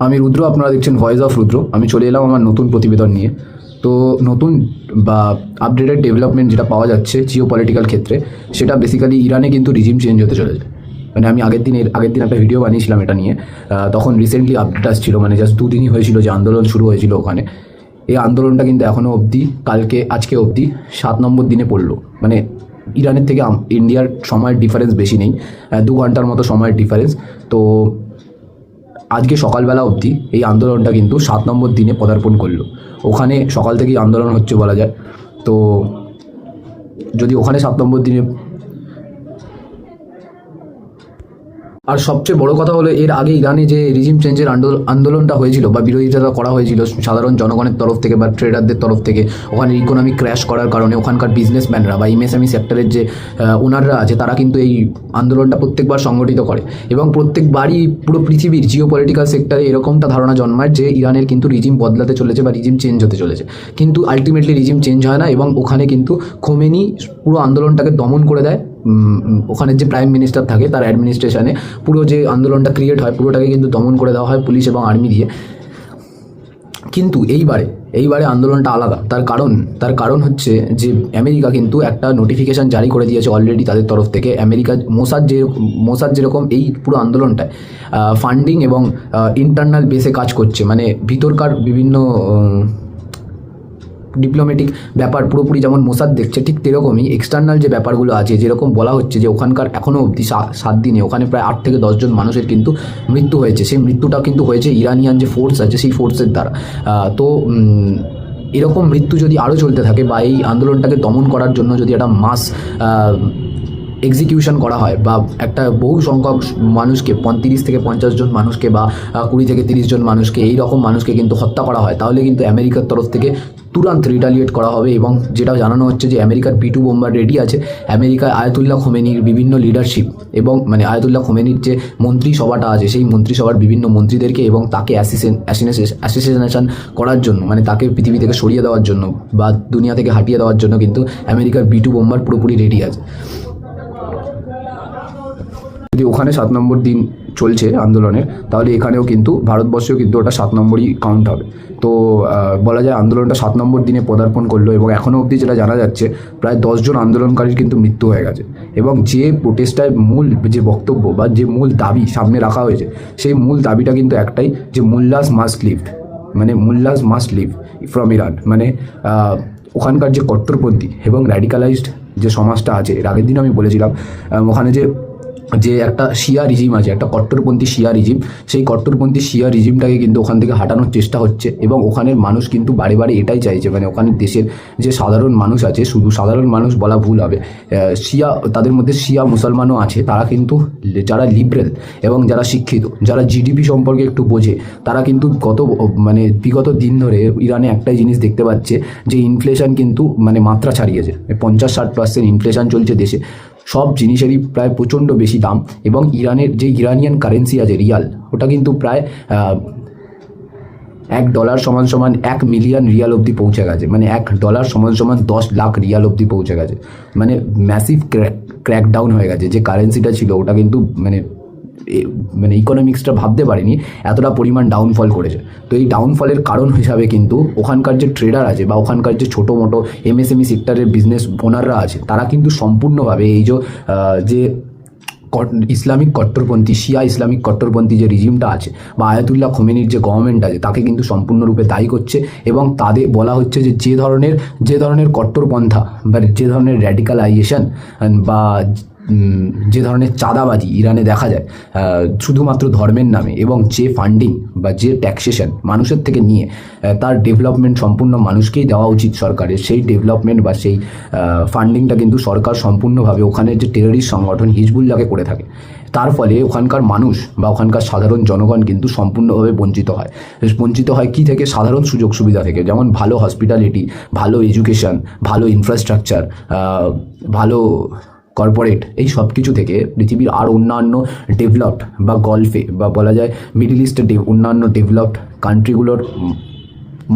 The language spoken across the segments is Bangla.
আমি রুদ্র, আপনারা দেখছেন ভয়েস অফ রুদ্র। আমি চলে এলাম আমার নতুন প্রতিবেদন নিয়ে। তো নতুন বা আপডেটেড ডেভেলপমেন্ট যেটা পাওয়া যাচ্ছে জিও পলিটিক্যাল ক্ষেত্রে, সেটা বেসিক্যালি ইরানে কিন্তু রিজিম চেঞ্জ হতে চলেছে। মানে আমি আগের দিন আগের দিন একটা ভিডিও বানিয়েছিলাম এটা নিয়ে। তখন রিসেন্টলি আপডেট আসছিল মানে জাস্ট দুদিনই হয়েছিল যে আন্দোলন শুরু হয়েছিল ওখানে। এই আন্দোলনটা কিন্তু এখনও অবধি, কালকে, আজকে অবধি সাত নম্বর দিনে পড়ল। মানে ইরানের থেকে ইন্ডিয়ার সময়ের ডিফারেন্স বেশি নেই। দু ঘণ্টার মতো সময়ের ডিফারেন্স তো আজকে সকালবেলা অবধি এই আন্দোলনটা কিন্তু সাত নম্বর দিনে পদার্পণ করল। ওখানে সকাল থেকেই আন্দোলন হচ্ছে বলা যায়। তো যদি ওখানে সাত নম্বর দিনে আর সবচেয়ে বড় কথা হলো, এর আগে ইরানে যে রিজিম চেঞ্জের আন্দোলন আন্দোলনটা হয়েছিল বা বিরোধিতা করা হয়েছিল, সাধারণ জনগণের তরফ থেকে বা ট্রেডারদের তরফ থেকে, ওখানে ইকোনমি ক্র্যাশ করার কারণে ওখানকার বিজনেসম্যানরা বা এমএসএমই সেক্টরের যে ওনাররা আছে, তারা কিন্তু এই আন্দোলনটা প্রত্যেকবার সংগঠিত করে। এবং প্রত্যেকবারই পুরো পৃথিবীর জিও পলিটিক্যাল সেক্টরে এরকমটা ধারণা জন্মায় যে ইরানের কিন্তু রিজিম বদলাতে চলেছে বা রিজিম চেঞ্জ হতে চলেছে। কিন্তু আলটিমেটলি রিজিম চেঞ্জ হয় না এবং ওখানে কিন্তু খোমেনি পুরো আন্দোলনটাকে দমন করে দেয়। ওখানে যে প্রাইম মিনিস্টার থাকে তার অ্যাডমিনিস্ট্রেশনে পুরো যে আন্দোলনটা ক্রিয়েট হয়, পুরোটাকে কিন্তু দমন করে দেওয়া হয় পুলিশ এবং আর্মি দিয়ে। কিন্তু এইবারে এইবারে আন্দোলনটা আলাদা। তার কারণ তার কারণ হচ্ছে যে আমেরিকা কিন্তু একটা নোটিফিকেশান জারি করে দিয়েছে অলরেডি তাদের তরফ থেকে। আমেরিকা মোসাদ যে, মোসাদ যেরকম এই পুরো আন্দোলনটায় ফান্ডিং এবং ইন্টারনাল বেসে কাজ করছে। মানে ভিতরকার বিভিন্ন ডিপ্লোম্যাটিক ব্যাপার পুরোপুরি যেমন মোসাদ দেখছে, ঠিক সেরকমই এক্সটার্নাল যে ব্যাপারগুলো আছে, যেরকম বলা হচ্ছে যে ওখানকার এখনও অবধি সাত দিনে, ওখানে প্রায় আট থেকে দশজন মানুষের কিন্তু মৃত্যু হয়েছে। সেই মৃত্যুটা কিন্তু হয়েছে ইরানিয়ান যে ফোর্স আছে, সেই ফোর্সের দ্বারা। তো এরকম মৃত্যু যদি আরও চলতে থাকে বা এই আন্দোলনটাকে দমন করার জন্য যদি একটা মাস এক্সিকিউশন করা হয় বা একটা বহু সংখ্যক মানুষকে, পঁয়ত্রিশ থেকে পঞ্চাশ জন মানুষকে বা কুড়ি থেকে তিরিশ জন মানুষকে, এই রকম মানুষকে কিন্তু হত্যা করা হয়, তাহলে কিন্তু আমেরিকার তরফ থেকে তুরন্ত রিটালিয়েট করা হবে এবং যেটা জানানো হচ্ছে যে আমেরিকার বিটু বোম্বার রেডি আছে। আমেরিকায় আয়তুল্লাহ খোমেনির বিভিন্ন লিডারশিপ এবং মানে আয়তুল্লাহ খোমেনির যে মন্ত্রিসভাটা আছে, সেই মন্ত্রিসভার বিভিন্ন মন্ত্রীদেরকে এবং তাকে অ্যাসিসেশন করার জন্য মানে তাকে পৃথিবী থেকে সরিয়ে দেওয়ার জন্য বা দুনিয়া থেকে হাঁটিয়ে দেওয়ার জন্য কিন্তু আমেরিকার বিটু বোম্বার পুরোপুরি রেডি আছে। যদি ওখানে সাত নম্বর দিন চলছে আন্দোলনের, তাহলে এখানেও কিন্তু ভারতবর্ষেও কিন্তু ওটা সাত নম্বরই কাউন্ট হবে। তো বলা যায় আন্দোলনটা সাত নম্বর দিনে পদার্পণ করল এবং এখনও অবধি যেটা জানা যাচ্ছে, প্রায় দশজন আন্দোলনকারীর কিন্তু মৃত্যু হয়ে গেছে। এবং যে প্রোটেস্টার মূল যে বক্তব্য বা যে মূল দাবি সামনে রাখা হয়েছে, সেই মূল দাবিটা কিন্তু একটাই যে মুল্লাস মাস্ট লিভ মানে mullahs must leave from Iran মানে ওখানকার যে কট্টরপন্থী এবং র্যাডিকালাইজড যে সমাজটা আছে, এর আগের দিন আমি বলেছিলাম ওখানে যে যে একটা শিয়া রিজিম আছে, একটা কট্টরপন্থী শিয়া রিজিম সেই কট্টরপন্থী শিয়া রিজিমটাকে কিন্তু ওখান থেকে হাঁটানোর চেষ্টা হচ্ছে এবং ওখানের মানুষ কিন্তু বারে বারে এটাই চাইছে। মানে ওখানের দেশের যে সাধারণ মানুষ আছে, শুধু সাধারণ মানুষ বলা ভুল হবে শিয়া, তাদের মধ্যে শিয়া মুসলমানও আছে, তারা কিন্তু যারা লিবারেল এবং যারা শিক্ষিত, যারা জিডিপি সম্পর্কে একটু বোঝে, তারা কিন্তু গত মানে বিগত দিন ধরে ইরানে একটাই জিনিস দেখতে পাচ্ছে যে ইনফ্লেশন কিন্তু মানে মাত্রা ছাড়িয়েছে। পঞ্চাশ ষাট পার্সেন্ট ইনফ্লেশন চলছে দেশে। সব জিনিসেরই প্রায় প্রচণ্ড বেশি দাম এবং ইরানের যে ইরানিয়ান কারেন্সি আছে, রিয়াল, ওটা কিন্তু প্রায় এক ডলার সমান সমান এক মিলিয়ন রিয়াল অবধি পৌঁছে গেছে। মানে এক ডলার সমান সমান দশ লাখ রিয়াল অবধি পৌঁছে গেছে। মানে ম্যাসিভ ক্র্যাক ডাউন হয়ে গেছে। যে কারেন্সিটা ছিল, ওটা কিন্তু মানে মানে ইকোনমিক্সটা ভাবতে পারেনি, এতটা পরিমাণ ডাউনফল করেছে। তো এই ডাউনফলের কারণ হিসাবে কিন্তু ওখানকার যে ট্রেডার আছে বা ওখানকার যে ছোটো মোটো এমএসএমই সেক্টরের বিজনেস ওনাররা আছে, তারা কিন্তু সম্পূর্ণভাবে এই যে ইসলামিক কট্টরপন্থী, শিয়া ইসলামিক কট্টরপন্থী যে রিজিমটা আছে বা আয়াতুল্লাহ খোমেনির যে গভর্নমেন্ট আছে, তাকে কিন্তু সম্পূর্ণরূপে দায়ী করছে এবং তাদের বলা হচ্ছে যে যে ধরনের যে ধরনের কট্টরপন্থা বা যে ধরনের র্যাডিকালাইজেশন বা যে ধরনের চাঁদাবাজি ইরানে দেখা যায় শুধুমাত্র ধর্মের নামে এবং যে ফান্ডিং বা যে ট্যাক্সেশন মানুষের থেকে নিয়ে তার ডেভেলপমেন্ট সম্পূর্ণ মানুষকেই দেওয়া উচিত সরকারের। সেই ডেভেলপমেন্ট বা সেই ফান্ডিংটা কিন্তু সরকার সম্পূর্ণভাবে ওখানের যে টেররিস্ট সংগঠন হিজবুল্লাহকে করে থাকে, তার ফলে ওখানকার মানুষ বা ওখানকার সাধারণ জনগণ কিন্তু সম্পূর্ণভাবে বঞ্চিত হয়। বঞ্চিত হয় কি থেকে? সাধারণ সুযোগ সুবিধা থেকে। যেমন ভালো হসপিটালিটি ভালো এডুকেশন ভালো ইনফ্রাস্ট্রাকচার ভালো কর্পোরেট এই সব কিছু থেকে পৃথিবীর আর অন্যান্য ডেভেলপড বা গল্ফে বা বলা যায় মিডিল ইস্টের অন্যান্য ডেভেলপড কান্ট্রিগুলোর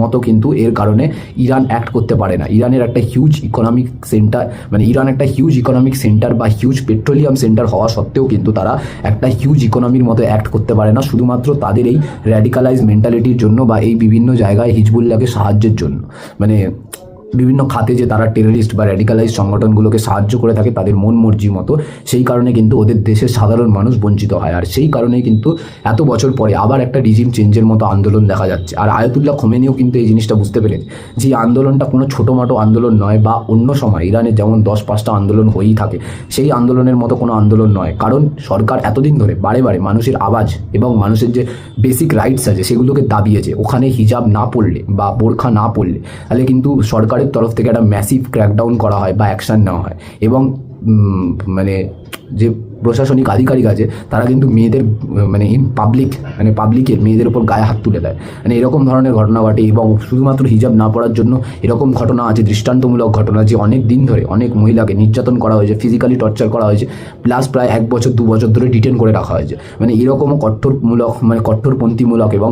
মতো কিন্তু এর কারণে ইরান অ্যাক্ট করতে পারে না। ইরানের একটা হিউজ ইকোনমিক সেন্টার মানে ইরান একটা হিউজ ইকোনমিক সেন্টার বা হিউজ পেট্রোলিয়াম সেন্টার হওয়া সত্ত্বেও কিন্তু তারা একটা হিউজ ইকোনমির মতো অ্যাক্ট করতে পারে না, শুধুমাত্র তাদের এই র্যাডিকালাইজ মেন্টালিটির জন্য বা এই বিভিন্ন জায়গায় হিজবুল্লাহকে সাহায্যের জন্য। মানে বিভিন্ন খাতে যে তারা টেররিস্ট বা র্যাডিকালাইজ সংগঠনগুলোকে সাহায্য করে থাকে তাদের মন মর্জি মতো, সেই কারণে কিন্তু ওদের দেশের সাধারণ মানুষ বঞ্চিত হয়। আর সেই কারণেই কিন্তু এত বছর পরে আবার একটা রিজিম চেঞ্জের মতো আন্দোলন দেখা যাচ্ছে। আর আয়তুল্লাহ খোমেনিও কিন্তু এই জিনিসটা বুঝতে পেরেছে যে আন্দোলনটা কোনো ছোটোমাটো আন্দোলন নয় বা অন্য সময় ইরানের যেমন দশ পাঁচটা আন্দোলন হয়েই থাকে, সেই আন্দোলনের মতো কোনো আন্দোলন নয়। কারণ সরকার এতদিন ধরে বারে বারে মানুষের আওয়াজ এবং মানুষের যে বেসিক রাইটস আছে, সেগুলোকে দাবিয়েছে। ওখানে হিজাব না পড়লে বা বোরখা না পড়লে, তাহলে কিন্তু সরকারের তরফ থেকে একটা ম্যাসিভ ক্র্যাকডাউন করা হয় বা অ্যাকশান নেওয়া হয়। এবং মানে যে প্রশাসনিক আধিকারিক আছে, তারা কিন্তু মেয়েদের মানে ইন পাবলিক মানে পাবলিকের মেয়েদের উপর গায়ে হাত তুলে দেয়। মানে এরকম ধরনের ঘটনা ঘটে এবং শুধুমাত্র হিজাব না পড়ার জন্য এরকম ঘটনা আছে, দৃষ্টান্তমূলক ঘটনা যে অনেক দিন ধরে অনেক মহিলাকে নির্যাতন করা হয়েছে ফিজিক্যালি টর্চার করা হয়েছে প্লাস প্রায় এক বছর, দু বছর ধরে ডিটেন করে রাখা হয়েছে। মানে এরকমও কঠোরমূলক মানে কঠোরপন্থীমূলক এবং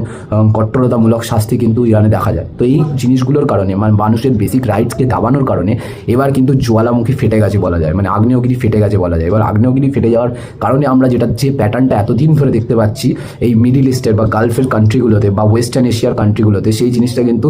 কঠোরতামূলক শাস্তি কিন্তু ইরানে দেখা যায়। তো এই জিনিসগুলোর কারণে মানে মানুষের বেসিক রাইটসকে দাবানোর কারণে এবার কিন্তু জ্বালামুখী ফেটে গেছে বলা যায়। মানে আগ্নেয়গিরি ফেটে গেছে বলা যায়। এবার আগ্নেয়গিরি ফেটে যাওয়ার কারণে আমরা যেটা, যে প্যাটার্নটা এতদিন ধরে দেখতে পাচ্ছি, এই মিডিল ইস্টের বা গালফের কান্ট্রিগুলোতে বা ওয়েস্টার্ন এশিয়ার কান্ট্রিগুলোতে সেই জিনিসটা কিন্তু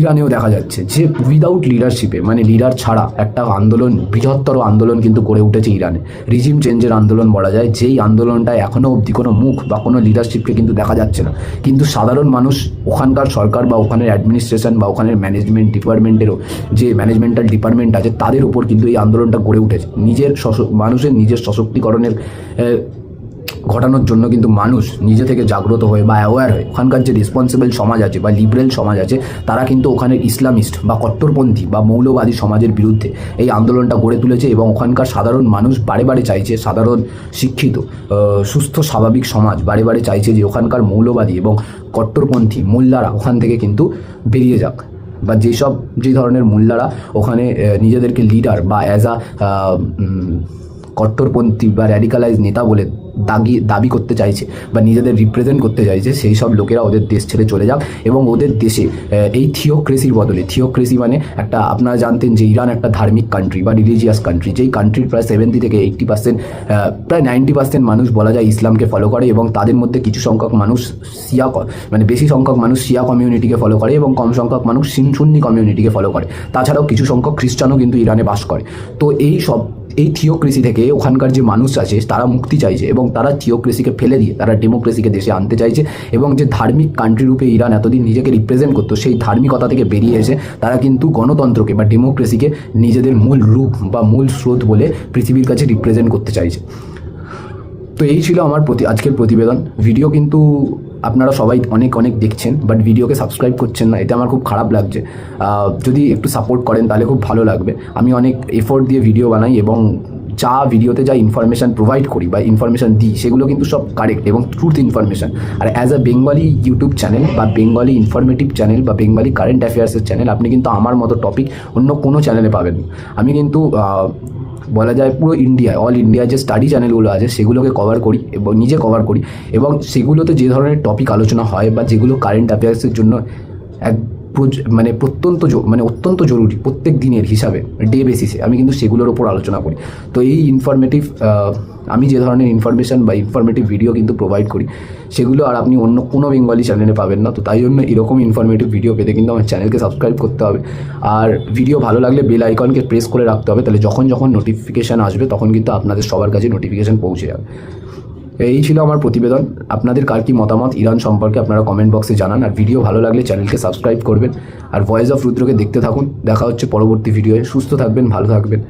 ইরানেও দেখা যাচ্ছে যে উইদাউট লিডারশিপে মানে লিডার ছাড়া একটা আন্দোলন, বৃহত্তর আন্দোলন কিন্তু গড়ে উঠেছে ইরানে। রিজিম চেঞ্জের আন্দোলন বলা যায়, যেই আন্দোলনটা এখনও অবধি কোনো মুখ বা কোনো লিডারশিপকে কিন্তু দেখা যাচ্ছে না। কিন্তু সাধারণ মানুষ ওখানকার সরকার বা ওখানের অ্যাডমিনিস্ট্রেশন বা ওখানের ম্যানেজমেন্ট ডিপার্টমেন্টেরও যে ম্যানেজমেন্টাল ডিপার্টমেন্ট আছে, তাদের উপর কিন্তু এই আন্দোলনটা গড়ে উঠেছে। নিজের মানুষের নিজের সশক্তিকরণের ঘটানোর জন্য কিন্তু মানুষ নিজে থেকে জাগ্রত হয়ে বা অ্যাওয়্যার হয়ে ওখানকার যে রেসপন্সিবল সমাজ আছে বা লিবারেল সমাজ আছে, তারা কিন্তু ওখানের ইসলামিস্ট বা কট্টরপন্থী বা মৌলবাদী সমাজের বিরুদ্ধে এই আন্দোলনটা গড়ে তুলেছে এবং ওখানকার সাধারণ মানুষ বারে বারে চাইছে সাধারণ শিক্ষিত সুস্থ, স্বাভাবিক সমাজ বারে বারে চাইছে যে ওখানকার মৌলবাদী এবং কট্টরপন্থী মোল্লারা ওখান থেকে কিন্তু বেরিয়ে যাক। বা যেসব যে ধরনের মোল্লারা ওখানে নিজেদেরকে লিডার বা অ্যাজ আ কট্টরপন্থী বা র্যাডিকালাইজ নেতা বলে দাগি, দাবি করতে চাইছে বা নিজেদের রিপ্রেজেন্ট করতে চাইছে, সেই সব লোকেরা ওদের দেশ ছেড়ে চলে যাক এবং ওদের দেশে এই থিওক্রেসির বদলে থিওক্রেসি মানে একটা, আপনারা জানতেন যে ইরান একটা ধার্মিক কান্ট্রি বা রিলিজিয়াস কান্ট্রি যেই কান্ট্রির প্রায় সেভেন্টি থেকে এইট্টি পার্সেন্ট প্রায় নাইনটি পার্সেন্ট মানুষ বলা যায় ইসলামকে ফলো করে এবং তাদের মধ্যে কিছু সংখ্যক মানুষ শিয়া মানে বেশি সংখ্যক মানুষ শিয়া কমিউনিটিকে ফলো করে এবং কম সংখ্যক মানুষ সিন সুন্নি কমিউনিটিকে ফলো করে। তাছাড়াও কিছু সংখ্যক খ্রিস্টানও কিন্তু ইরানে বাস করে। তো এই সব এই থিওক্রেসি থেকে ওখানকার যে মানুষ আছে, তারা মুক্তি চাইছে এবং তারা থিওক্রেসিকে ফেলে দিয়ে, তারা ডেমোক্রেসিকে দেশে আনতে চাইছে এবং যে ধার্মিক কান্ট্রি রূপে ইরান এতদিন নিজেকে রিপ্রেজেন্ট করতো, সেই ধার্মিকতা থেকে বেরিয়ে এসে তারা কিন্তু গণতন্ত্রকে বা ডেমোক্রেসিকে নিজেদের মূল রূপ বা মূল স্রোত বলে পৃথিবীর কাছে রিপ্রেজেন্ট করতে চাইছে। তো এই ছিল আমার প্রতি, আজকের প্রতিবেদন। ভিডিও কিন্তু আপনারা সবাই অনেক অনেক দেখছেন বাট ভিডিওকে সাবস্ক্রাইব করছেন না এতে আমার খুব খারাপ লাগছে। যদি একটু সাপোর্ট করেন তাহলে খুব ভালো লাগবে। আমি অনেক এফোর্ট দিয়ে ভিডিও বানাই এবং যা ভিডিওতে যা ইনফরমেশান প্রোভাইড করি বা ইনফরমেশান দিই, সেগুলো কিন্তু সব কারেক্ট এবং truth information R as a Bengali YouTube channel বা বেঙ্গলি ইনফরমেটিভ চ্যানেল বা বেঙ্গলি কারেন্ট অ্যাফেয়ার্সের চ্যানেল আপনি কিন্তু আমার মতো টপিক অন্য কোনো চ্যানেলে পাবেন আমি কিন্তু বলা যায় পুরো ইন্ডিয়ায় অল ইন্ডিয়ায় যে স্টাডি চ্যানেলগুলো আছে সেগুলোকে কভার করি এবং নিজে কভার করি এবং সেগুলোতে যে ধরনের টপিক আলোচনা হয় বা যেগুলো কারেন্ট অ্যাফেয়ার্সের জন্য এক মানে প্রত্যন্ত মানে অত্যন্ত জরুরি প্রত্যেক দিনের হিসাবে ডে বেসিসে আমি কিন্তু সেগুলোর ওপর আলোচনা করি। তো এই ইনফরমেটিভ আমি যে ধরনের ইনফরমেশন বা ইনফরমেটিভ ভিডিও কিন্তু প্রোভাইড করি, সেগুলো আর আপনি অন্য কোনো বেঙ্গলি চ্যানেলে পাবেন না। তো তাই জন্য এরকম ইনফরমেটিভ ভিডিও পেতে কিন্তু আমার চ্যানেলকে সাবস্ক্রাইব করতে হবে। আর ভিডিও ভালো লাগলে বেল আইকনকে প্রেস করে রাখতে হবে, তাহলে যখন যখন নোটিফিকেশান আসবে, তখন কিন্তু আপনাদের সবার কাছে নোটিফিকেশান পৌঁছে যাবে। এই ছিল আমার প্রতিবেদন। আপনাদের কার কি মতামত, ইরান সম্পর্কে আপনারা কমেন্ট বক্সে জানান। আর ভিডিও ভালো লাগলে চ্যানেলকে সাবস্ক্রাইব করবেন। আর ভয়েস অফ রুদ্রকে দেখতে থাকুন। দেখা হচ্ছে পরবর্তী ভিডিওয়ে সুস্থ থাকবেন, ভালো থাকবেন।